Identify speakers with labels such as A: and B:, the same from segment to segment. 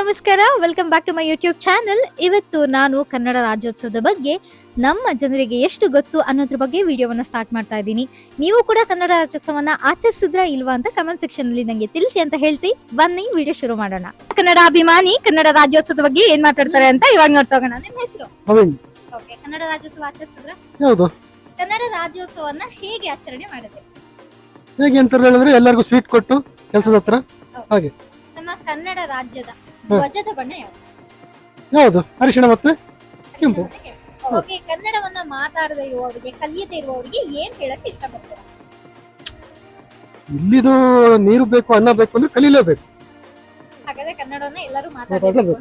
A: ನಮಸ್ಕಾರ. Welcome back to my YouTube channel ಇವತ್ತು ನಾನು ಕನ್ನಡ ರಾಜ್ಯೋತ್ಸವದ ಬಗ್ಗೆ ನಮ್ಮ ಜನರಿಗೆ ಎಷ್ಟು ಗೊತ್ತು ಅನ್ನೋದ್ರ ಬಗ್ಗೆ ವಿಡಿಯೋವನ್ನ ಸ್ಟಾರ್ಟ್ ಮಾಡ್ತಾ ಇದ್ದೀನಿ. ನೀವು ಕೂಡ ಕನ್ನಡ ರಾಜ್ಯೋತ್ಸವನ ಆಚರಿಸಿದ್ರಾ ಇಲ್ವಾ ಅಂತ ಕಮೆಂಟ್ ಸೆಕ್ಷನ್ ಅಲ್ಲಿ ನಂಗೆ ತಿಳಿಸಿ ಅಂತ ಹೇಳ್ತಿ. ಬನ್ನಿ ವಿಡಿಯೋ ಶುರು ಮಾಡೋಣ. ಕನ್ನಡ ಅಭಿಮಾನಿ ಕನ್ನಡ ರಾಜ್ಯೋತ್ಸವದ ಬಗ್ಗೆ ಏನ್ ಮಾತಾಡ್ತಾರೆ ಅಂತ ಇವಾಗ ನೋಡ್ತಾ ಹೋಗೋಣ ನಿಮ್ಮ ಹೆಸರು? ಓಕೆ ಕನ್ನಡ ರಾಜ್ಯೋತ್ಸವ ಆಚರಿಸಿದ್ರ?
B: ಹೌದು.
A: ಕನ್ನಡ ರಾಜ್ಯೋತ್ಸವನ್ನ ಹೇಗೆ ಆಚರಣೆ ಮಾಡಿದೆ?
B: ಹೇಗೆ ಅಂತ ಹೇಳಿದ್ರೆ ಎಲ್ಲರಿಗೂ ಸ್ವೀಟ್ ಕೊಟ್ಟು ಕೆಲಸದ ಹತ್ರ.
A: ನಮ್ಮ ಕನ್ನಡ ರಾಜ್ಯದ. ಧ್ವಜದ ಬಣ್ಣ ಯಾವುದು?
B: ಯಾವುದು? ಅರಿಶಿಣ ಮತ್ತೆ ಕೆಂಪು.
A: ಓಕೆ ಕನ್ನಡವನ್ನ ಮಾತಾಡದೇ ಇರುವವರಿಗೆ ಕಲಿಯದೇ ಇರುವವರಿಗೆ ಏನ್ ಹೇಳಕ್ಕೆ ಇಷ್ಟಪಡ್ತೀರಾ?
B: ಇಲ್ಲಿದು ನೀರು ಬೇಕು ಅನ್ನ ಬೇಕು ಅಂದ್ರೆ ಕಲೀಲೇಬೇಕು.
A: ಹಾಗಾದ್ರೆ ಕನ್ನಡವನ್ನ ಎಲ್ಲರೂ ಮಾತಾಡಬೇಕು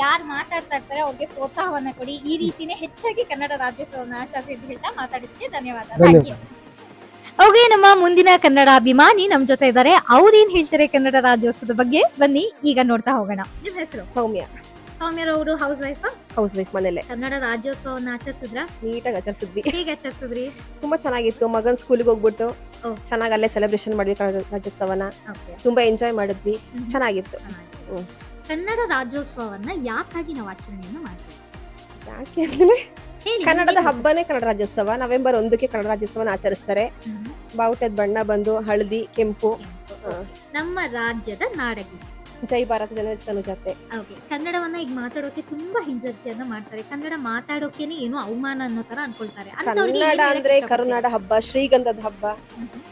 A: ಯಾರು ಮಾತಾಡ್ತಾ ಇರ್ತಾರೆ ಅವ್ರಿಗೆ ಪ್ರೋತ್ಸಾಹವನ್ನ ಕೊಡಿ. ಈ ರೀತಿನೇ ಹೆಚ್ಚಾಗಿ ಕನ್ನಡ ರಾಜ್ಯೋತ್ಸವನ ಆಚರಿಸಿ ಅಂತ ಹೇಳ್ತಾ ಮಾತಾಡಿದ್ದಕ್ಕೆ ಧನ್ಯವಾದ.
B: ಧನ್ಯವಾದ.
A: ಓಕೆ ನಮ್ಮ ಮುಂದಿನ ಕನ್ನಡ ಅಭಿಮಾನಿ ನಮ್ ಜೊತೆ ಇದ್ದಾರೆ. ಅವ್ರೇನ್ ಹೇಳ್ತಾರೆ ಕನ್ನಡ ರಾಜ್ಯೋತ್ಸವದ ಬಗ್ಗೆ? ಬನ್ನಿ ಈಗ ನೋಡ್ತಾ ಹೋಗೋಣ. ನಿಮ್ ಹೆಸರು?
C: ಸೌಮ್ಯ.
A: ಸೌಮ್ಯರವರು ಹೌಸ್ ವೈಫ್
C: ಹೌಸ್ ವೈಫ್ ಮನೇಲೆ.
A: ಕನ್ನಡ ರಾಜ್ಯೋತ್ಸವವನ್ನು ಆಚರಿಸಿದ್ರ?
C: ನೀಟಾಗಿ ಆಚರಿಸಿದ್ವಿ.
A: ಹೇಗೆ ಆಚರಿಸಿದ್ರಿ?
C: ತುಂಬಾ ಚೆನ್ನಾಗಿತ್ತು. ಮಗನ್ ಸ್ಕೂಲಿಗೆ ಹೋಗ್ಬಿಟ್ಟು
A: ಓ.
C: ಚೆನ್ನಾಗಿ ಅಲ್ಲೇ ಸೆಲೆಬ್ರೇಷನ್ ಮಾಡಿದ್ವಿ ಕನ್ನಡ ರಾಜ್ಯೋತ್ಸವನ. ತುಂಬಾ ಎಂಜಾಯ್ ಮಾಡಿದ್ವಿ. ಚೆನ್ನಾಗಿತ್ತು. ಹ್ಮ್.
A: ಕನ್ನಡ ರಾಜ್ಯೋತ್ಸವವನ್ನ ಯಾಕಾಗಿ ನಾವು ಆಚರಣೆಯನ್ನು ಮಾಡ್ತೀವಿ?
C: ಯಾಕೆ ಅಂದ್ರೆ ಕನ್ನಡದ ಹಬ್ಬನೇ ಕನ್ನಡ ರಾಜ್ಯೋತ್ಸವ. ನವೆಂಬರ್ ಒಂದಕ್ಕೆ ಕನ್ನಡ ರಾಜ್ಯೋತ್ಸವನ ಆಚರಿಸ್ತಾರೆ. ಬಾವುಟದ ಬಣ್ಣ ಬಂದು ಹಳದಿ ಕೆಂಪು.
A: ನಮ್ಮ ರಾಜ್ಯದ ನಾಡಗಿ
C: ಜೈ ಭಾರತ ಜನತೆ
A: ಜಾತೆ ಕನ್ನಡವನ್ನ ಈಗ ಮಾತಾಡೋಕೆ ತುಂಬಾ ಹಿಂಜರಿಕೆಯನ್ನ ಮಾಡ್ತಾರೆ. ಕನ್ನಡ ಮಾತಾಡೋಕೆನೆ ಏನು ಅವಮಾನ ಅನ್ನೋ ತರ ಅನ್ಕೊಳ್ತಾರೆ.
C: ಕನ್ನಡ ಅಂದ್ರೆ ಕರುನಾಡ ಹಬ್ಬ ಶ್ರೀಗಂಧದ ಹಬ್ಬ.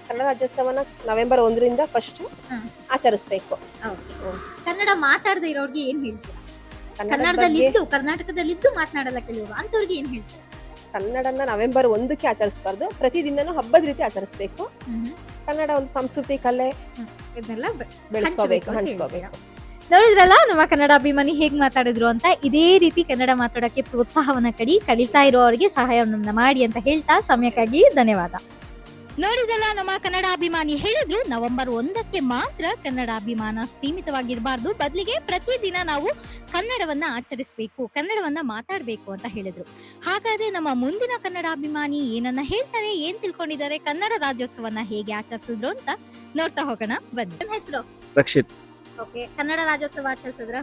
C: ಕನ್ನಡ ರಾಜ್ಯೋತ್ಸವನ ನವೆಂಬರ್ ಒಂದರಿಂದ ಫಸ್ಟ್ ಆಚರಿಸಬೇಕು.
A: ಕನ್ನಡ ಮಾತಾಡದೆ ಇರೋರ್ಗೆ ಏನ್ ಹೇಳ್ತೀರಾ?
C: ಕನ್ನಡದ
A: ಕನ್ನಡದಲ್ಲಿ
C: ಕರ್ನಾಟಕದಲ್ಲಿ
A: ಇದ್ದು ಕರ್ನಾಟಕದಲ್ಲಿದ್ದು ಮಾತನಾಡಲ್ಲ ಕೆಲವರು. ಅಂತವ್ರಿಗೆ ಏನ್ ಹೇಳ್ತಾರೆ?
C: ಕನ್ನಡನ ನವೆಂಬರ್ ಒಂದಕ್ಕೆ ಆಚರಿಸಬಾರ್ದು. ಪ್ರತಿದಿನನೂ ಹಬ್ಬದ ರೀತಿ ಆಚರಿಸ್ಬೇಕು. ಕನ್ನಡ ಒಂದು ಸಂಸ್ಕೃತಿ ಕಲೆ
A: ಇದನ್ನೆಲ್ಲ ಬೆ-
C: ಬೆಳೆಸ್ಕೋಬೇಕು ಹಂಚ್ಕೋಬೇಕು.
A: ನೋಡಿದ್ರಲ್ಲ ನಮ್ಮ ಕನ್ನಡ ಅಭಿಮಾನಿ ಹೇಗ್ ಮಾತಾಡಿದ್ರು ಅಂತ ಇದೇ ರೀತಿ ಕನ್ನಡ ಮಾತಾಡೋಕೆ ಪ್ರೋತ್ಸಾಹವನ್ನ ಕಡಿ ಕಲಿತಾ ಇರೋರಿಗೆ ಸಹಾಯವನ್ನ ಮಾಡಿ ಅಂತ ಹೇಳ್ತಾ ಸಮಯಕ್ಕಾಗಿ ಧನ್ಯವಾದ. ನೋಡಿದ್ರಲ್ಲ ನಮ್ಮ ಕನ್ನಡ ಅಭಿಮಾನಿ ಹೇಳಿದ್ರು ನವೆಂಬರ್ ಒಂದಕ್ಕೆ ಮಾತ್ರ ಕನ್ನಡ ಅಭಿಮಾನ ಸೀಮಿತವಾಗಿರಬಾರ್ದು. ಬದಲಿಗೆ ಪ್ರತಿದಿನ ನಾವು ಕನ್ನಡವನ್ನ ಆಚರಿಸಬೇಕು ಕನ್ನಡವನ್ನ ಮಾತಾಡಬೇಕು ಅಂತ ಹೇಳಿದ್ರು. ಹಾಗಾದ್ರೆ ನಮ್ಮ ಮುಂದಿನ ಕನ್ನಡ ಅಭಿಮಾನಿ ಏನನ್ನ ಹೇಳ್ತಾರೆ ಏನ್ ತಿಳ್ಕೊಂಡಿದ್ದಾರೆ ಕನ್ನಡ ರಾಜ್ಯೋತ್ಸವನ್ನ ಹೇಗೆ ಆಚರಿಸಿದ್ರು ಅಂತ ನೋಡ್ತಾ ಹೋಗೋಣ ಬನ್ನಿ. ನಿಮ್ಮ ಹೆಸರು?
D: ರಕ್ಷಿತ್.
A: ಓಕೆ ಕನ್ನಡ ರಾಜ್ಯೋತ್ಸವ ಆಚರಿಸಿದ್ರ?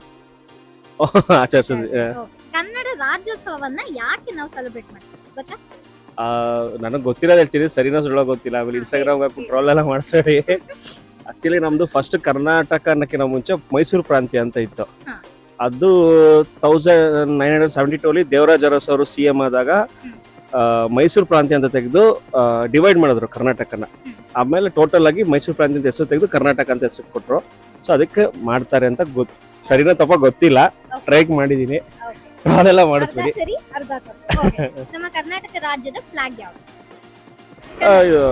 D: ಆಚರಿಸಿದ್ವಿ
A: ಕನ್ನಡ ರಾಜ್ಯೋತ್ಸವವನ್ನ ಯಾಕೆ ನಾವು ಸೆಲೆಬ್ರೇಟ್ ಮಾಡ್ತೀವಿ ಗೊತ್ತಾ?
D: ನನಗೆ ಗೊತ್ತಿರೋದು ಹೇಳ್ತೀನಿ. ಸರಿನೋ ಸುಳ್ಳೋ ಗೊತ್ತಿಲ್ಲ. ಆಮೇಲೆ ಇನ್ಸ್ಟಾಗ್ರಾಮ್ ಟ್ರೋಲ್ ಎಲ್ಲ ಮಾಡಿಸ್ಬೇಡಿ. ಆಕ್ಚುಲಿ ನಮ್ದು ಫಸ್ಟ್ ಕರ್ನಾಟಕ ಅನ್ನಕ್ಕಿಂತ ಮುಂಚೆ ಮೈಸೂರು ಪ್ರಾಂತ್ಯ ಅಂತ ಇತ್ತು. ಅದು thousand nine hundred seventy two ಅಲ್ಲಿ ದೇವರಾಜ ಅರಸ್ ಅವರು ಸಿ ಎಂ ಆದಾಗ ಮೈಸೂರು ಪ್ರಾಂತ್ಯ ಅಂತ ತೆಗೆದು ಡಿವೈಡ್ ಮಾಡಿದ್ರು ಕರ್ನಾಟಕನ. ಆಮೇಲೆ ಟೋಟಲ್ ಆಗಿ ಮೈಸೂರು ಪ್ರಾಂತ್ಯ ಅಂತ ಹೆಸರು ತೆಗೆದು ಕರ್ನಾಟಕ ಅಂತ ಹೆಸರು ಕೊಟ್ಟರು ಸೊ ಅದಕ್ಕೆ ಮಾಡ್ತಾರೆ ಅಂತ ಗೊತ್ತು ಸರಿನೋ ತಪ್ಪ ಗೊತ್ತಿಲ್ಲ. ಟ್ರೈ ಮಾಡಿದೀನಿ. ಅದೆಲ್ಲ
A: ಮಾಡಿಸ್ಬೇಕು
D: ಮಾಡಿಸ್ಬೇಡಿ.
A: ಸರಿ ಅರ್ಧ ತಪ್ಪು Okay. ನಮ್ಮ ಕರ್ನಾಟಕ ರಾಜ್ಯದ ಫ್ಲಾಗ್ ಯಾವುದು?
D: ಅಯ್ಯೋ,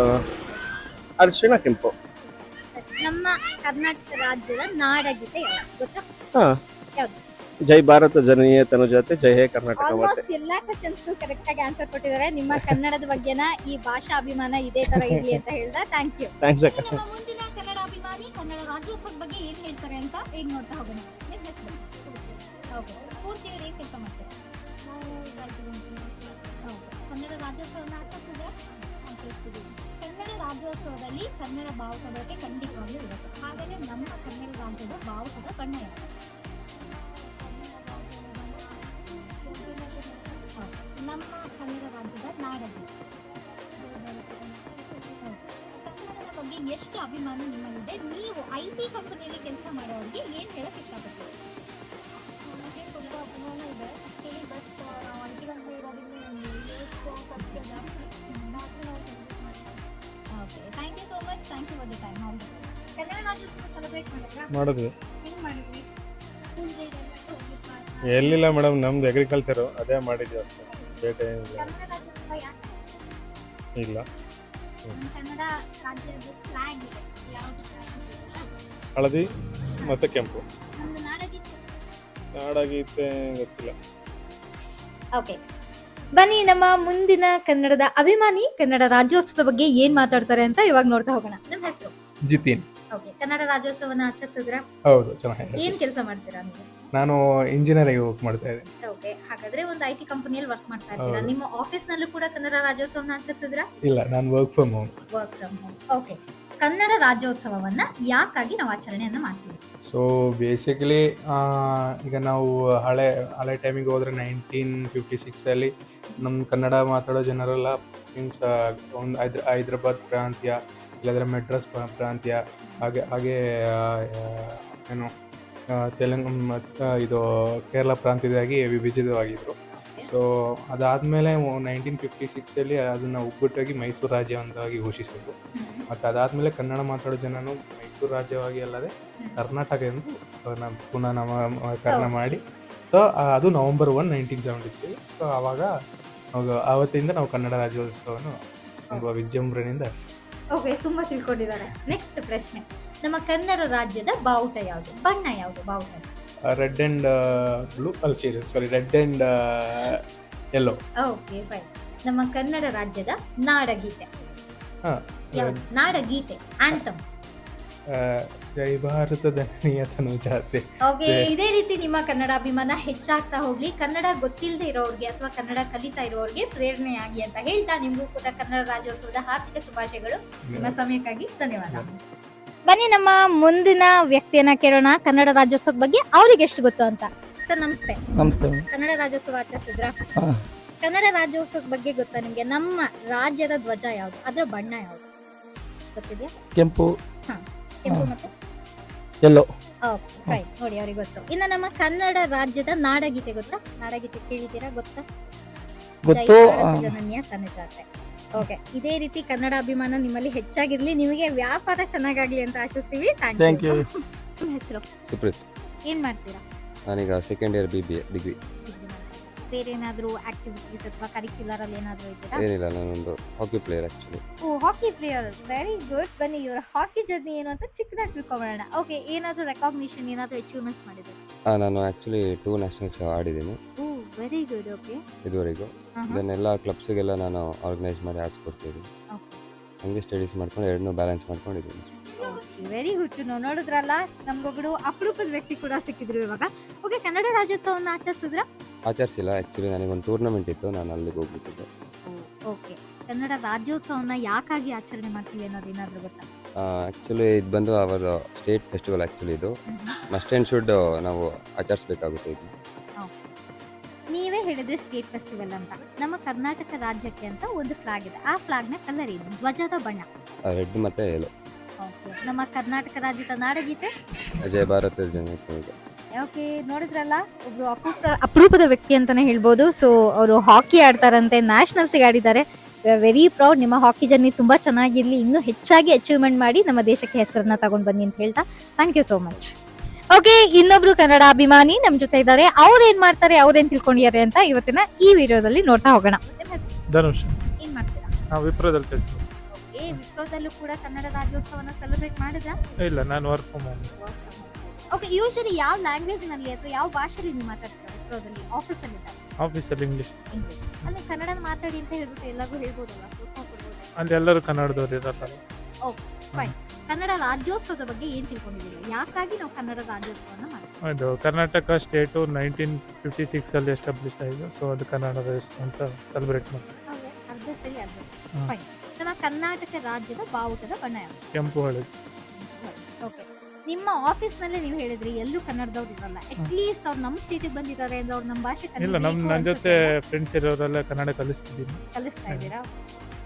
D: ಅರಿಶಿಣ ಕೆಂಪು.
A: ನಮ್ಮ ಕರ್ನಾಟಕ ರಾಜ್ಯದ ನಾಡಗೀತೆ ಯಾವುದು? ಗೊತ್ತಾ?
D: ಹಾ.
A: ಯಾವ್ದು?
D: ಜೈ ಭಾರತ ಜನನೀಯ ತನುಜಾತೆ ಜೈ ಹೇ ಕರ್ನಾಟಕ ಮಾತೆ
A: ಆಲ್ಮೋಸ್ಟ್ ಎಲ್ಲಾ ಕ್ವಶನ್ಸ್ ಕರೆಕ್ಟ್ ಆಗಿ ಆನ್ಸರ್ ಕೊಟ್ಟಿದ್ದಾರೆ. ನಿಮ್ಮ ಕನ್ನಡದ ಬಗ್ಗೆನ ಈ ಭಾಷಾ ಅಭಿಮಾನ ಇದೇ ತರ ಇರ್ಲಿ ಅಂತ ಹೇಳ್ದ. ಥ್ಯಾಂಕ್ ಯು
D: ಥ್ಯಾಂಕ್ಸ್ ಅಕ್ಕ.
A: ನಮ್ಮ ಮುಂದಿನ ಕನ್ನಡ ಅಭಿಮಾನಿ ಕನ್ನಡ ರಾಜ್ಯೋತ್ಸವದ ಬಗ್ಗೆ ಏನ್ ಹೇಳ್ತಾರೆ ಅಂತ ಈಗ ನೋಡ್ತಾ ಹೋಗೋಣ? ನಿಮ್ ಹೆಸರು? ಹೌದು. ಸ್ಫೂರ್ತಿಯವ್ರು ಏನ್ ಕೆಲಸ ಮಾಡ್ತಾರೆ ನಾವು ಕನ್ನಡ ರಾಜ್ಯೋತ್ಸವನ ಆಚರಿಸಿದ್ರೆ ಕನ್ನಡ ರಾಜ್ಯೋತ್ಸವದಲ್ಲಿ ಕನ್ನಡ ಬಾವುಟಕ್ಕೆ ಖಂಡಿತವಾಗ್ಲೂ ಇರುತ್ತೆ. ಹಾಗೆ ನಮ್ಮ ಕನ್ನಡ ರಾಜ್ಯದ ಬಾವುಟದ ಬಣ್ಣ ಇದೆ. ನಮ್ಮ ಕನ್ನಡ ರಾಜ್ಯದ ನಾಡದ. ಕನ್ನಡದ ಬಗ್ಗೆ ಎಷ್ಟು ಅಭಿಮಾನ ನಿಮ್ಮಲ್ಲಿದೆ? ನೀವು ಐ ಟಿ ಕಂಪನಿಯಲ್ಲಿ ಕೆಲಸ ಮಾಡೋರಿಗೆ
E: ಮಾಡಿದ್ವಿ. ಎಲ್ಲಿಲ್ಲ ಮೇಡಮ್ ನಮ್ದು ಅಗ್ರಿಕಲ್ಚರು ಅದೇ ಮಾಡಿದ್ವಿ ಅಷ್ಟೇ. ಬೇಟೆ ಏನಿಲ್ಲ. ಇಲ್ಲ? ಹಳದಿ ಮತ್ತೆ ಕೆಂಪು.
A: ನಾಡಾಗಿತ್ತೆ ನಾಡಗೀತೆ.
E: ನಾಡಾಗೀತೆ ಗೊತ್ತಿಲ್ಲ.
A: ಓಕೆ ಬನ್ನಿ ನಮ್ಮ ಮುಂದಿನ ಕನ್ನಡದ ಅಭಿಮಾನಿ ಕನ್ನಡ ರಾಜ್ಯೋತ್ಸವದ ಬಗ್ಗೆ ಏನ್ ಮಾತಾಡ್ತಾರೆ ಅಂತ ಇವಾಗ ನೋಡ್ತಾ ಹೋಗೋಣ. ನಮ್ಮ ಹೆಸರು?
F: ಜಿತಿನ್.
A: ಓಕೆ ಕನ್ನಡ ರಾಜ್ಯೋತ್ಸವನ ಆಚರಿಸಿದ್ರ?
F: ಹೌದು ಚೆನ್ನಾಗಿ
A: ಏನ್ ಕೆಲಸ ಮಾಡ್ತೀರಾ ನೀವು?
F: ನಾನು ಇಂಜಿನಿಯರಿಂಗ್ ವರ್ಕ್ ಮಾಡ್ತಾ ಇದ್ದೀನಿ.
A: ಓಕೆ ಹಾಗಾದ್ರೆ ಒಂದು ಐಟಿ ಕಂಪನಿಯಲ್ಲಿ ವರ್ಕ್ ಮಾಡ್ತಾ ಇದ್ದೀರಾ? ನಿಮ್ಮ ಆಫೀಸ್ ನಲ್ಲೂ ಕೂಡ ಕನ್ನಡ ರಾಜ್ಯೋತ್ಸವನ ಆಚರಿಸಿದ್ರ?
F: ಇಲ್ಲ ನಾನು work from home
A: work from home okay Kannada ರಾಜ್ಯೋತ್ಸವವನ್ನ ಯಾಕಾಗಿ ನಾವು ಆಚರಣೆಯನ್ನ ಮಾಡ್ತೀವಿ?
F: ಸೊ ಬೇಸಿಕಲಿ ಈಗ ನಾವು ಹಳೆ ಹಳೆ ಟೈಮಿಗೆ ಹೋದ್ರೆ ನೈನ್ಟೀನ್ ಫಿಫ್ಟಿ ಸಿಕ್ಸಲ್ಲಿ ನಮ್ಮ ಕನ್ನಡ ಮಾತಾಡೋ ಜನರೆಲ್ಲ ಮೀನ್ಸ್ ಒಂದು ಹೈದ್ರ ಹೈದ್ರಾಬಾದ್ ಪ್ರಾಂತ್ಯ ಇಲ್ಲಾದ್ರೆ ಮೆಡ್ರಾಸ್ ಪ್ರಾಂತ್ಯ ಹಾಗೆ ಹಾಗೆ ಏನು ತೆಲಂಗ್ ಮತ್ತು ಇದು ಕೇರಳ ಪ್ರಾಂತ್ಯದಾಗಿ ವಿಭಜಿತವಾಗಿದ್ದರು ಸೊ ಅದಾದಮೇಲೆ ನೈನ್ಟೀನ್ ಫಿಫ್ಟಿ ಸಿಕ್ಸಲ್ಲಿ ಅದನ್ನು ಒಗ್ಗಟ್ಟಾಗಿ ಮೈಸೂರು ರಾಜ್ಯ ಅಂತಾಗಿ ಘೋಷಿಸಿದ್ರು. ಮತ್ತು ಅದಾದಮೇಲೆ ಕನ್ನಡ ಮಾತಾಡೋ ಜನನು ಮೈಸೂರು ರಾಜ್ಯವಾಗಿ ಅಲ್ಲದೆ ಕರ್ನಾಟಕ ಎಂದು ಪುನಃ ನಾಮಕರಣ ಮಾಡಿ. ಸೊ ಅದು November one nineteen seventy three so ಆವಾಗ ಆವತ್ತಿಂದ ನಾವು ಕನ್ನಡ ರಾಜ್ಯೋತ್ಸವವನ್ನು ತುಂಬ ವಿಜೃಂಭಣೆಯಿಂದ.
A: ಓಕೆ ತುಂಬಾ ತಿಳ್ಕೊಂಡಿದ್ದಾರೆ. ನೆಕ್ಸ್ಟ್ ಪ್ರಶ್ನೆ. ನಮ್ಮ ಕನ್ನಡ ರಾಜ್ಯದ ಬಾವುಟ ಯಾವುದು? ಬಣ್ಣ ಯಾವುದು ಬಾವುಟ?
F: Red and blue? ಅಲ್ಲಿ sorry red and yellow
A: okay fine ನಮ್ಮ ಕನ್ನಡ ರಾಜ್ಯದ ನಾಡಗೀತೆ. ನಾಡಗೀತೆ ಆಂಟಮ್
F: ಜೈ ಭಾರತದ ನಿಯತನು ಜಾತೆ.
A: ಓಕೆ ಇದೇ ರೀತಿ ನಿಮ್ಮ ಕನ್ನಡ ಅಭಿಮಾನ ಹೆಚ್ಚಾಗ್ತಾ ಹೋಗ್ಲಿ. ಕನ್ನಡ ಗೊತ್ತಿಲ್ಲದೆ ಇರೋರಿಗೆ ಅಥವಾ ಕನ್ನಡ ಕಲಿತಾ ಇರೋರಿಗೆ ಪ್ರೇರಣೆಯಾಗಿ ಅಂತ ಹೇಳ್ತಾ ನಿಮಗೂ ಕೂಡ ಕನ್ನಡ ರಾಜ್ಯೋತ್ಸವದ ಹಾರ್ದಿಕ ಶುಭಾಶಯಗಳು. ನಿಮ್ಮ ಸಮಯಕ್ಕಾಗಿ ಧನ್ಯವಾದ. ಬನ್ನಿ ನಮ್ಮ ಮುಂದಿನ ವ್ಯಕ್ತಿಯನ್ನ ಕೇಳೋಣ. ಕನ್ನಡ ರಾಜ್ಯೋತ್ಸವದ ಬಗ್ಗೆ ಅವ್ರಿಗೆ ಎಷ್ಟು ಗೊತ್ತು ಅಂತ. ಸರ್ ನಮಸ್ತೆ.
G: ನಮಸ್ತೆ.
A: ಕನ್ನಡ ರಾಜ್ಯೋತ್ಸವ ಆಚರಿಸಿದ್ರ?
G: ಹಾ.
A: ಕನ್ನಡ ರಾಜ್ಯೋತ್ಸವದ ಬಗ್ಗೆ ಗೊತ್ತಾ ನಿಮ್ಗೆ? ನಮ್ಮ ರಾಜ್ಯದ ಧ್ವಜ ಯಾವುದು? ಅದರ ಬಣ್ಣ ಯಾವುದು? ಗೊತ್ತಿದೆಯಾ?
G: ಕೆಂಪು.
A: ಕೆಂಪು. ಮತ್ತೆ?
G: ಎಲ್ಲೋ.
A: ಓಕೆ ಫೈನ್ ನೋಡಿ ಅವ್ರಿಗೆ ಗೊತ್ತು. ಇನ್ನು ನಮ್ಮ ಕನ್ನಡ ರಾಜ್ಯದ ನಾಡಗೀತೆ ಗೊತ್ತಾ? ನಾಡಗೀತೆ ಕೇಳಿದ್ದೀರಾ? ಗೊತ್ತಾ?
G: ಗೊತ್ತು.
A: ಜನನ್ಯ ತನುಜಾತೆ ಓಕೆ ಇದೇ ರೀತಿ ಕನ್ನಡ ಅಭಿಮಾನ ನಿಮ್ಮಲ್ಲಿ ಹೆಚ್ಚಾಗಿರ್ಲಿ. ನಿಮಗೆ ವ್ಯಾಪಾರ ಚೆನ್ನಾಗಾಗ್ಲಿ ಅಂತ ಆಶಿಸ್ತೀವಿ.
G: ಥ್ಯಾಂಕ್ ಯು
A: ನಿಮ್ಮ ಹೆಸರು.
H: ಸುಪ್ರೀತ್.
A: ಏನ್ ಮಾಡ್ತೀರಾ?
H: ನಾನೀಗ second year B B A degree
A: ಮಾಡ್ತೀರಾ? ಬೇರೆ ಏನಾದ್ರೂ ಆಕ್ಟಿವಿಟೀಸ್ ಅಥವಾ ಕರಿಕ್ಯುಲರ್ ಅಲ್ಲಿ ಏನಾದ್ರೂ ಇದ್ದೀರಾ?
H: ಏನಿಲ್ಲ ನಾನೊಂದು ಹಾಕಿ ಪ್ಲೇಯರ್ ಆಕ್ಚುಲಿ
A: ಓ ಹಾಕಿ ಪ್ಲೇಯರ್ ವೆರಿ ಗುಡ್ ಬನ್ನಿ ಇವರ ಹಾಕಿ ಜರ್ನಿ ಏನು ಅಂತ ಚಿಕ್ಕದಾಗಿ ತಿಳ್ಕೊಂಬೋಣ ಓಕೆ ಏನಾದ್ರೂ ರೆಕಾಗ್ನಿಷನ್ ಏನಾದ್ರೂ ಅಚೀವ್ಮೆಂಟ್ಸ್ ಮಾಡಿದ್ರೆ
H: ನಾನು ಆಕ್ಚುಲಿ ಟೂ ನ್ಯಾಷನಲ್ಸ್ ಆಡಿದ್ದೀನಿ.
A: ಓ ವೆರಿ ಗುಡ್ ಓಕೆ
H: ಇದುವರೆಗೂ. ದೆನ್ ಎಲ್ಲ ಕ್ಲಬ್ಸಿಗೆಲ್ಲ ನಾನು ಆರ್ಗನೈಸ್ ಮಾಡಿ ಆಡಿಸ್ಕೊಡ್ತಿದ್ದೀನಿ ಹಂಗೆ ಸ್ಟಡೀಸ್ ಮಾಡ್ಕೊಂಡು ಎರಡನ್ನೂ ಬ್ಯಾಲೆನ್ಸ್ ಮಾಡ್ಕೊಂಡಿದ್ದೀನಿ.
A: ವೆರಿ ಗುಡ್ ಟು ನೋ ನೋಡಿದ್ರಲ್ಲ ನಮ್ಗೊಬ್ರು ಅಪರೂಪದ ವ್ಯಕ್ತಿ ಕೂಡ ಸಿಕ್ಕಿದ್ರು ಇವಾಗ. ಓಕೆ ಕನ್ನಡ ರಾಜ್ಯೋತ್ಸವವನ್ನು ಆಚರಿಸಿದ್ರ?
H: ಆಚರಿಸಿಲ್ಲ. ಆ್ಯಕ್ಚುಲಿ ನನಗೊಂದು ಟೂರ್ನಮೆಂಟ್ ಇತ್ತು. ನಾನು ಅಲ್ಲಿಗೆ ಹೋಗ್ಬಿಟ್ಟಿದ್ದೆ.
A: ಓಕೆ ಕನ್ನಡ ರಾಜ್ಯೋತ್ಸವನ ಯಾಕಾಗಿ ಆಚರಣೆ ಮಾಡ್ತೀವಿ ಅನ್ನೋದು ಏನಾದರೂ ಗೊತ್ತಾ?
H: ಆ್ಯಕ್ಚುಲಿ ಇದು ಬಂದು ಅವರ ಸ್ಟೇಟ್ ಫೆಸ್ಟಿವಲ್ ಆ್ಯಕ್ಚುಲಿ ಇದು. ಮಸ್ಟ್ ಆ್ಯಂಡ್ ಶುಡ್ ನಾವು ಆಚರಿಸ್ಬೇಕಾಗುತ್ತೆ ಇದು.
A: ನೀವೇ ಹೇಳಿದ್ರೆ ಸ್ಟೇಟ್ ಫೆಸ್ಟಿವಲ್ ಅಂತ. ನಮ್ಮ ಕರ್ನಾಟಕ ರಾಜ್ಯಕ್ಕೆ ಅಂತ ಒಂದು ಫ್ಲಾಗ್ ಇದೆ. ಆ ಫ್ಲಾಗ್ನ ಕಲರ್ ಇದು ಧ್ವಜದ ಬಣ್ಣ.
H: ರೆಡ್ ಮತ್ತೆ ಎಲ್ಲೋ
A: ಓಕೆ ನಮ್ಮ ಕರ್ನಾಟಕ ರಾಜ್ಯದ ನಾಡಗೀತೆ?
H: ಜಯ ಭಾರತ ಜನ
A: ಓಕೆ ನೋಡಿದ್ರಲ್ಲ? ಒಬ್ರು ಅಪರೂಪ ಅಪರೂಪದ ವ್ಯಕ್ತಿ ಅಂತಾನೆ ಹೇಳ್ಬೋದು. ಸೊ ಅವರು ಹಾಕಿ ಆಡ್ತಾರಂತೆ ನ್ಯಾಷನಲ್ಸ್ ಆಡಿದ್ದಾರೆ. ವೆರಿ ಪ್ರೌಡ್ ನಿಮ್ಮ ಹಾಕಿ ಜರ್ನಿ ತುಂಬಾ ಚೆನ್ನಾಗಿರ್ಲಿ. ಇನ್ನೂ ಹೆಚ್ಚಾಗಿ ಅಚೀವ್ಮೆಂಟ್ ಮಾಡಿ ನಮ್ಮ ದೇಶಕ್ಕೆ ಹೆಸರನ್ನ ತಗೊಂಡ್ ಬನ್ನಿ ಅಂತ ಹೇಳ್ತಾ. Thank you so much okay ಇನ್ನೊಬ್ರು ಕನ್ನಡ ಅಭಿಮಾನಿ ನಮ್ ಜೊತೆ ಇದ್ದಾರೆ. ಅವ್ರು ಏನ್ ಮಾಡ್ತಾರೆ ಅವ್ರೇನ್ ತಿಳ್ಕೊಂಡಿದ್ದಾರೆ ಅಂತ ಇವತ್ತಿನ ಈ ವಿಡಿಯೋದಲ್ಲಿ ನೋಡ್ತಾ ಹೋಗೋಣ.
E: ಧನುಷ್.
A: ಏನ್ ಮಾಡ್ತೀರಾ?
E: ನಾವು ವಿಪ್ರದಲ್ಲಿ ಕೆಲಸ
A: ಏ ವಿಪ್ರೋದಲ್ಲೂ ಕೂಡ ಕನ್ನಡ ರಾಜ್ಯೋತ್ಸವನ ಸೆಲೆಬ್ರೇಟ್ ಮಾಡಿದ್ರಾ?
E: ಇಲ್ಲ ನಾನು work from home
A: okay usually ಯಾವ ಲ್ಯಾಂಗ್ವೇಜ್ನಲ್ಲಿ ಅಥವಾ ಯಾವ ಭಾಷೆಯಲ್ಲಿ ನೀವು ಮಾತಾಡ್ತೀರಾ? ವಿಪ್ರೋದಲ್ಲಿ ಆಫೀಸಲ್ಲಿ
E: ಆಫೀಸಲ್ಲಿ ಇಂಗ್ಲೀಷ್
A: ಇಂಗ್ಲಿಷ್ ಅಲ್ಲಿ ಕನ್ನಡ ಮಾತಾಡಿ ಅಂತ ಹೇಳ್ಬಿಟ್ಟು ಎಲ್ಲರಿಗೂ ಹೇಳ್ಬೋದಲ್ಲ ಪ್ರೋತ್ಸಾಹ ಕೊಡ್ಬೋದಲ್ಲ?
E: ಅಲ್ಲಿ ಎಲ್ಲರೂ ಓಕೆ ಇರಲ್ಲ
A: ಕನ್ನಡ ರಾಜ್ಯೋತ್ಸವದ ಬಗ್ಗೆ ಏನ್ ತಿಳ್ಕೊಂಡಿದ್ದೀರಿ? ಯಾಕಾಗಿ ನಾವು ಕನ್ನಡ ರಾಜ್ಯೋತ್ಸವನ ಮಾಡ್ತೀವಿ?
E: ಇದು ಕರ್ನಾಟಕ ಸ್ಟೇಟು ನೈನ್ಟೀನ್ ಫಿಫ್ಟಿ ಸಿಕ್ಸಲ್ಲಿ ಎಸ್ಟಾಬ್ಲಿಷ್ ಆಯಿತು ಸೊ ಅದು ಕನ್ನಡದ ಅಂತ ಸೆಲೆಬ್ರೇಟ್ ಮಾಡ್ತೀವಿ?
A: ಅರ್ಧ ಸರಿ ಅರ್ಧ
E: ಹ್ಮ್.
A: ಫೈನ್ ನಮ್ಮ ಕರ್ನಾಟಕ ರಾಜ್ಯದ ಬಾವುಟದ ಬಣ್ಣ ಯಾವುದು?
E: ಕೆಂಪು ಹಳದಿ
A: ಓಕೆ ನಿಮ್ಮ ಆಫೀಸ್ನಲ್ಲಿ ನೀವು ಹೇಳಿದ್ರಿ ಎಲ್ಲರೂ ಕನ್ನಡದವ್ರು ಇರಲ್ಲ. ಅಟ್ಲೀಸ್ಟ್ ಅವ್ರು ನಮ್ಮ ಸ್ಟೇಟಿಗೆ ಬಂದಿದ್ದಾರೆ ಅಂದ್ರೆ ಅವ್ರು ನಮ್ಮ ಭಾಷೆ
E: ಇಲ್ಲ ನಮ್ಮ
A: ಕಲಿಬೇಕು
E: ನನ್ನ ಜೊತೆ. ಫ್ರೆಂಡ್ಸ್ ಇರೋರೆಲ್ಲ ಕನ್ನಡ ಕಲಿಸ್ತಿದ್ದೀನಿ.
A: ಕಲಿಸ್ತಾ ಇದ್ದೀರಾ?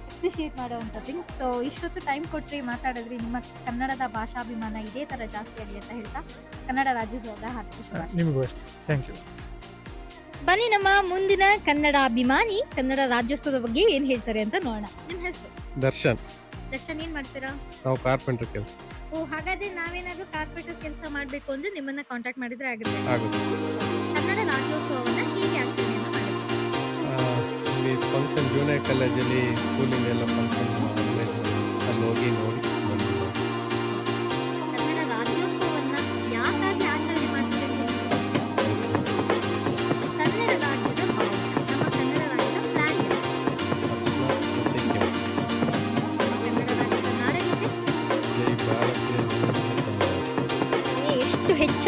A: ಅಪ್ರಿಷಿಯೇಟ್ ಮಾಡುವಂತ ಥಿಂಗ್ಸ್ ಸೊ ಇಷ್ಟೊತ್ತು ಟೈಮ್ ಕೊಟ್ರಿ ಮಾತಾಡಿದ್ರಿ ನಿಮ್ಮ ಕನ್ನಡದ ಭಾಷಾಭಿಮಾನ ಇದೇ ತರ ಜಾಸ್ತಿ ಆಗಲಿ ಅಂತ ಹೇಳ್ತಾ ಕನ್ನಡ ರಾಜ್ಯೋತ್ಸವದ ಹಾರ್ದಿಕ ಶುಭಾಶಯ.
E: ನಿಮಗೂ ಅಷ್ಟೇ. ಥ್ಯಾಂಕ್ ಯು
A: ಬನ್ನಿ ನಮ್ಮ ಮುಂದಿನ ಕನ್ನಡ ಅಭಿಮಾನಿ ಕನ್ನಡ ರಾಜ್ಯೋತ್ಸವದ ಬಗ್ಗೆ ಏನ್ ಹೇಳ್ತಾರೆ ಅಂತ ನೋಡೋಣ. ನಿಮ್ ಹೆಸರು?
B: ದರ್ಶನ್.
A: ದರ್ಶನ್ ಏನ್ ಮಾಡ್ತೀರಾ?
B: ನಾವು ಕಾರ್ಪೆಂಟರ್ ಕೆಲಸ.
A: ಓ ಹಾಗಾದ್ರೆ ನಾವೇನಾದ್ರೂ ಕಾರ್ಪೆಂಟರ್ ಕೆಲಸ ಮಾಡ್ಬೇಕು ಅಂದ್ರೆ ನಿಮ್ಮನ್ನ ಕಾಂಟ್ಯಾಕ್ಟ್ ಮಾಡಿದ್ರೆ ಆಗುತ್ತೆ.
B: ಆಗುತ್ತೆ.
A: ಕನ್ನಡ ರಾಜ್ಯೋತ್ಸವವನ್ನ ಹೀಗೆ ಆಚರಣೆ
B: ಇಲ್ಲಿ ಫಂಕ್ಷನ್ ಜೂನಿಯರ್ ಕಾಲೇಜಲ್ಲಿ ಸ್ಕೂಲಿಂದ ಎಲ್ಲ ಫಂಕ್ಷನ್ ಅಲ್ಲಿ ಹೋಗಿ ನೋಡಿ.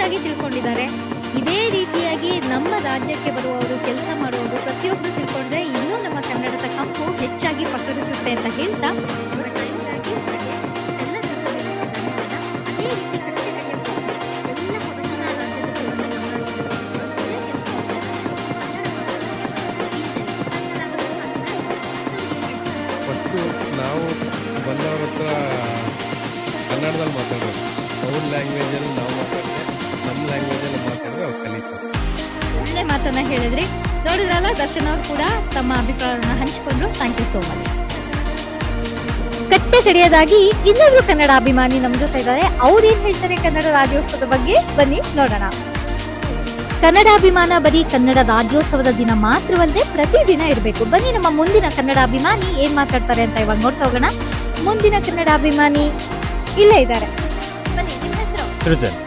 A: ಚೆನ್ನಾಗಿ ತಿಳ್ಕೊಂಡಿದ್ದಾರೆ. ಇದೇ ರೀತಿಯಾಗಿ ನಮ್ಮ ರಾಜ್ಯಕ್ಕೆ ಬರುವವರು, ಕೆಲಸ ಮಾಡುವವರು ಪ್ರತಿಯೊಬ್ಬರು ತಿಳ್ಕೊಂಡ್ರೆ ಇನ್ನೂ ನಮ್ಮ ಕನ್ನಡದ ಕಂಪು ಹೆಚ್ಚಾಗಿ ಪಸರಿಸುತ್ತೆ ಅಂತ ಹೇಳ್ತಾ ಬಂದವ್ರ
B: ಹತ್ರ ಕನ್ನಡದಲ್ಲಿ ಮಾತಾಡೋದು. ಅವ್ರ ಲ್ಯಾಂಗ್ವೇಜಲ್ಲಿ ನಾವು
A: ಮಾತಾಡೋದು. ಮಾತನ್ನ ಹೇಳಿದ್ರಿ. ನೋಡಿದ್ರಲ್ಲ ದರ್ಶನ್ ಅವರು ಕೂಡ ತಮ್ಮ ಅಭಿಪ್ರಾಯವನ್ನು ಹಂಚಿಕೊಂಡ್ರು. ಥ್ಯಾಂಕ್ ಯು ಸೋ ಮಚ್ ಕಟ್ಟೆ ಕಡೆಯದಾಗಿ ಇನ್ನೊಬ್ರು ಕನ್ನಡ ಅಭಿಮಾನಿ ನಮ್ಮ ಜೊತೆ ಇದ್ದಾರೆ. ಅವ್ರೇನ್ ಏನ್ ಹೇಳ್ತಾರೆ ಕನ್ನಡ ರಾಜ್ಯೋತ್ಸವದ ಬಗ್ಗೆ? ಬನ್ನಿ ನೋಡೋಣ. ಕನ್ನಡ ಅಭಿಮಾನ ಬರೀ ಕನ್ನಡ ರಾಜ್ಯೋತ್ಸವದ ದಿನ ಮಾತ್ರವಲ್ಲದೆ ಪ್ರತಿದಿನ ಇರಬೇಕು. ಬನ್ನಿ ನಮ್ಮ ಮುಂದಿನ ಕನ್ನಡ ಅಭಿಮಾನಿ ಏನ್ ಮಾತಾಡ್ತಾರೆ ಅಂತ ಇವಾಗ ನೋಡ್ತಾ ಹೋಗೋಣ. ಮುಂದಿನ ಕನ್ನಡ ಅಭಿಮಾನಿ ಇಲ್ಲೇ ಇದ್ದಾರೆ. ಬನ್ನಿ ನಿಮ್ಮ ಹೆಸರು?
I: ಸೃಜನ್.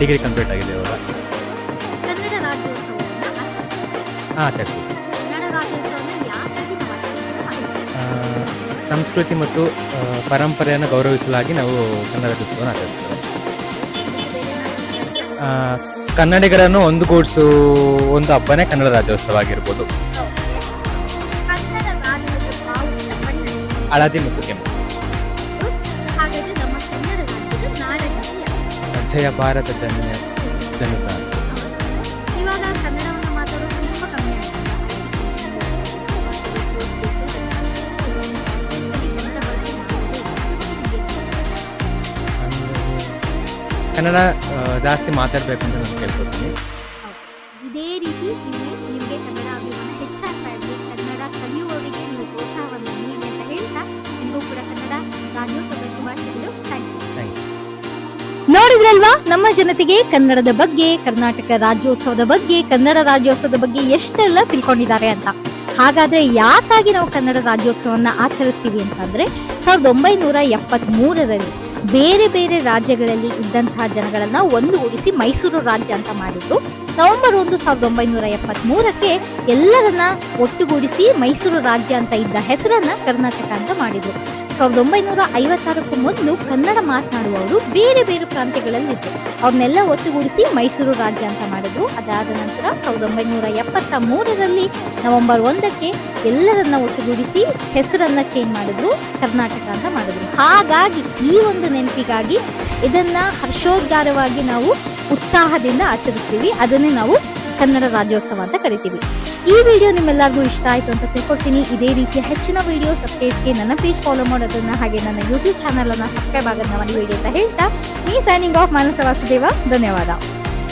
I: ಡಿಗ್ರಿ ಕಂಪ್ಲೀಟ್ ಆಗಿದೆ ಹಾಂ? ಸಂಸ್ಕೃತಿ ಮತ್ತು ಪರಂಪರೆಯನ್ನು ಗೌರವಿಸಲಾಗಿ ನಾವು ಕನ್ನಡ ರಾಜ್ಯೋತ್ಸವವನ್ನು ಆಚರಿಸ್ತೇವೆ ಕನ್ನಡಿಗರನ್ನು ಒಂದುಗೂಡಿಸು ಒಂದು ಹಬ್ಬನೇ ಕನ್ನಡ ರಾಜ್ಯೋತ್ಸವ ಆಗಿರ್ಬೋದು. ಹಳದಿ ಮತ್ತು ಕೆಂಪು. ಜಯ ಭಾರತ ಜನ ಜನತ. ಕನ್ನಡ ಜಾಸ್ತಿ ಮಾತಾಡಬೇಕು ಅಂತ ನಾನು ಕೇಳ್ಕೊತೀನಿ.
A: ಇದೇ ರೀತಿ ನಿಮಗೆ ನಿಮಗೆ ಕನ್ನಡ ಅಭಿಮಾನ ಹೆಚ್ಚಾಗ್ತಾ ಇದೆ. ಕನ್ನಡ ಕಲಿಯುವವರಿಗೆ ನೀವು ಪ್ರೋತ್ಸಾಹವನ್ನು ನೀಡಿ ಅಂತ ಹೇಳ್ತಾ ನಿಮಗೂ ಕೂಡ ಕನ್ನಡ ರಾಜ್ಯೋತ್ಸವ ಶುಭಾಶಯಗಳು. ಥ್ಯಾಂಕ್ ಯು ನೋಡಿದ್ರಲ್ವಾ? ನಮ್ಮ ಜನತೆಗೆ ಕನ್ನಡದ ಬಗ್ಗೆ ಕರ್ನಾಟಕ ರಾಜ್ಯೋತ್ಸವದ ಬಗ್ಗೆ ಕನ್ನಡ ರಾಜ್ಯೋತ್ಸವದ ಬಗ್ಗೆ ಎಷ್ಟೆಲ್ಲ ತಿಳ್ಕೊಂಡಿದ್ದಾರೆ ಅಂತ. ಹಾಗಾದ್ರೆ ಯಾಕಾಗಿ ನಾವು ಕನ್ನಡ ರಾಜ್ಯೋತ್ಸವವನ್ನ ಆಚರಿಸ್ತೀವಿ ಅಂತಂದ್ರೆ ಸಾವಿರದ ಒಂಬೈನೂರ ಎಪ್ಪತ್ತ್ ಮೂರರಲ್ಲಿ ಬೇರೆ ಬೇರೆ ರಾಜ್ಯಗಳಲ್ಲಿ ಇದ್ದಂತಹ ಜನಗಳನ್ನ ಒಂದುಗೂಡಿಸಿ ಮೈಸೂರು ರಾಜ್ಯ ಅಂತ ಮಾಡಿದ್ರು. ನವೆಂಬರ್ ಒಂದು ಸಾವಿರದ ಒಂಬೈನೂರ ಎಪ್ಪತ್ತ್ ಮೂರಕ್ಕೆ ಎಲ್ಲರನ್ನ ಒಟ್ಟುಗೂಡಿಸಿ ಮೈಸೂರು ರಾಜ್ಯ ಅಂತ ಇದ್ದ ಹೆಸರನ್ನ ಕರ್ನಾಟಕ ಅಂತ ಮಾಡಿದ್ರು. ಸಾವಿರದ ಒಂಬೈನೂರ ಐವತ್ತಾರಕ್ಕೂ ಮೊದಲು ಕನ್ನಡ ಮಾತನಾಡುವವರು ಬೇರೆ ಬೇರೆ ಪ್ರಾಂತ್ಯಗಳಲ್ಲಿದ್ದರು. ಅವ್ರನ್ನೆಲ್ಲ ಒಟ್ಟುಗೂಡಿಸಿ ಮೈಸೂರು ರಾಜ್ಯ ಅಂತ ಮಾಡಿದ್ರು. ಅದಾದ ನಂತರ ಸಾವಿರದ ಒಂಬೈನೂರ ಎಪ್ಪತ್ತ ಮೂರರಲ್ಲಿ ನವೆಂಬರ್ ಒಂದಕ್ಕೆ ಎಲ್ಲರನ್ನ ಒಟ್ಟುಗೂಡಿಸಿ ಹೆಸರನ್ನ ಚೇಂಜ್ ಮಾಡಿದ್ರು, ಕರ್ನಾಟಕ ಅಂತ ಮಾಡಿದ್ರು. ಹಾಗಾಗಿ ಈ ಒಂದು ನೆನಪಿಗಾಗಿ ಇದನ್ನ ಹರ್ಷೋದ್ಗಾರವಾಗಿ ನಾವು ಉತ್ಸಾಹದಿಂದ ಆಚರಿಸ್ತೀವಿ. ಅದನ್ನೇ ನಾವು ಕನ್ನಡ ರಾಜ್ಯೋತ್ಸವ ಅಂತ ಕರಿತೀವಿ. ಈ ವಿಡಿಯೋ ನಿಮ್ಮೆಲ್ಲರಿಗೂ ಇಷ್ಟ ಆಯ್ತು ಅಂತ ತಿಳ್ಕೊಡ್ತೀನಿ. ಇದೇ ರೀತಿಯ ಹೆಚ್ಚಿನ ವಿಡಿಯೋಸ್ ಅಪ್ಡೇಟ್ಸ್ಗೆ ನನ್ನ ಪೇಜ್ ಫಾಲೋ ಮಾಡೋದನ್ನ ಹಾಗೆ ನನ್ನ ಯೂಟ್ಯೂಬ್ ಚಾನಲನ್ನು ಸಬ್ಸ್ಕ್ರೈಬ್ ಆಗೋದನ್ನ ಮರಿಬೇಡಿ ಅಂತ ಹೇಳ್ತಾ. ಈ ಸೈನಿಂಗ್ ಆಫ್ ಮಾನಸ ವಾಸುದೇವ. ಧನ್ಯವಾದ.